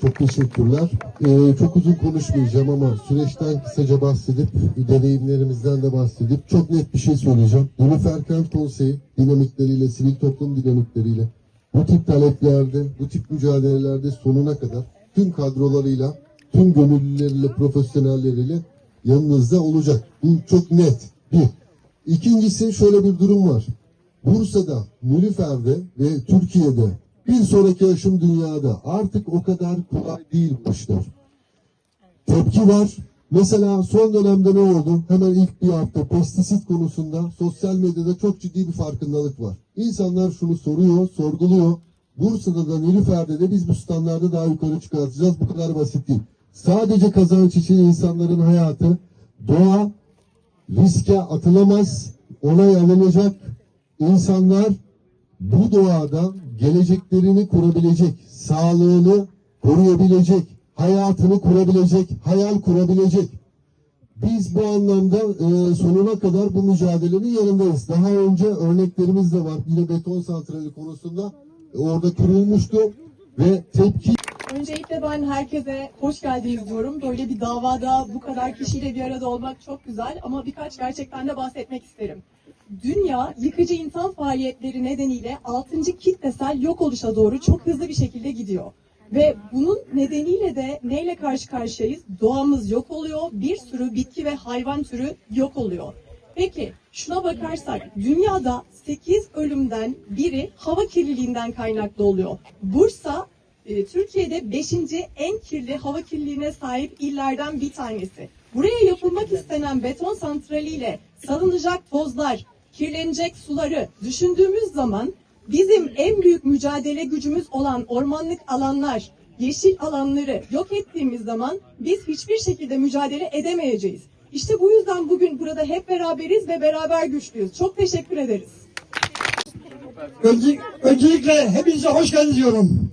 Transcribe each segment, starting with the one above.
Çok teşekkürler. Ee, çok uzun konuşmayacağım ama süreçten kısaca bahsedip, deneyimlerimizden de bahsedip çok net bir şey söyleyeceğim. Nilüfer Kent Konseyi dinamikleriyle, sivil toplum dinamikleriyle bu tip taleplerde, bu tip mücadelelerde sonuna kadar tüm kadrolarıyla, tüm gönüllüleriyle, profesyonelleriyle yanınızda olacak. Bu çok net. Bir. İkincisi şöyle bir durum var. Bursa'da, Nilüfer'de ve Türkiye'de bir sonraki aşım dünyada artık o kadar kolay değil bu. Tepki var. Mesela son dönemde ne oldu? Hemen ilk bir hafta pestisit konusunda sosyal medyada çok ciddi bir farkındalık var. İnsanlar şunu soruyor, sorguluyor. Bursa'da da Nilüfer'de de biz bu standardı daha yukarı çıkartacağız. Bu kadar basit değil. Sadece kazanç için insanların hayatı, doğa riske atılamaz, onay alınacak. İnsanlar bu doğada geleceklerini kurabilecek, sağlığını koruyabilecek, hayatını kurabilecek, hayal kurabilecek. Biz bu anlamda e, sonuna kadar bu mücadelenin yanındayız. Daha önce örneklerimiz de var. Yine beton santrali konusunda e, orada kurulmuştu ve tepki Öncelikle ben herkese hoş geldiniz diyorum. Böyle bir davada bu kadar kişiyle bir arada olmak çok güzel ama birkaç gerçekten de bahsetmek isterim. Dünya yıkıcı insan faaliyetleri nedeniyle 6. kitlesel yok oluşa doğru çok hızlı bir şekilde gidiyor. Ve bunun nedeniyle de neyle karşı karşıyayız? Doğamız yok oluyor, bir sürü bitki ve hayvan türü yok oluyor. Peki şuna bakarsak dünyada 8 ölümden biri hava kirliliğinden kaynaklı oluyor. Bursa e, Türkiye'de 5. en kirli hava kirliliğine sahip illerden bir tanesi. Buraya yapılmak istenen beton santraliyle salınacak tozlar, kirlenecek suları düşündüğümüz zaman bizim en büyük mücadele gücümüz olan ormanlık alanlar, yeşil alanları yok ettiğimiz zaman biz hiçbir şekilde mücadele edemeyeceğiz. İşte bu yüzden bugün burada hep beraberiz ve beraber güçlüyüz. Çok teşekkür ederiz. Önce, öncelikle hepinize hoş geldiniz diyorum.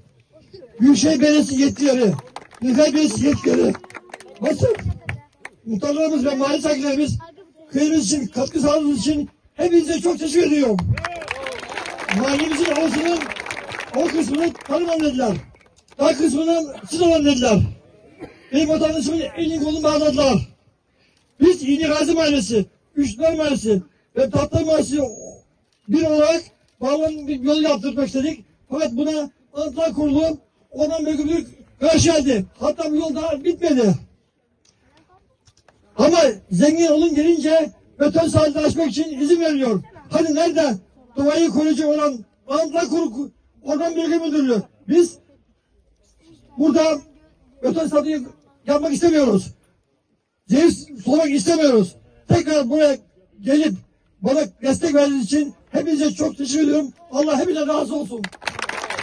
Büyükşehir Belediyesi yetkileri, Nilüfer Belediyesi yetkileri, basın, muhtarlarımız ve mahalle sakinlerimiz köyümüz için katkı sağladığınız için hepinize çok teşekkür ediyorum. Mahallemizin havasının o kısmını tanımam dediler. Daha kısmını olan dediler. Benim vatandaşımın elini kolunu bağladılar. Biz İğni Gazi Mahallesi, Üçler Mahallesi ve Tatlı Mahallesi bir olarak bağlam bir yol yaptırmak istedik. Fakat buna Anıtlar Kurulu ondan büyük karşı geldi. Hatta bu yol daha bitmedi. Ama zengin olun gelince beton sahilde açmak için izin veriliyor. Hani nerede doğayı koruyucu olan Anıtlar Kurulu Orman Bölge Müdürlüğü. Biz burada beton sahilde yapmak istemiyoruz. Zehir sulamak istemiyoruz. Tekrar buraya gelip bana destek verdiğiniz için hepinize çok teşekkür ediyorum. Allah hepinize razı olsun.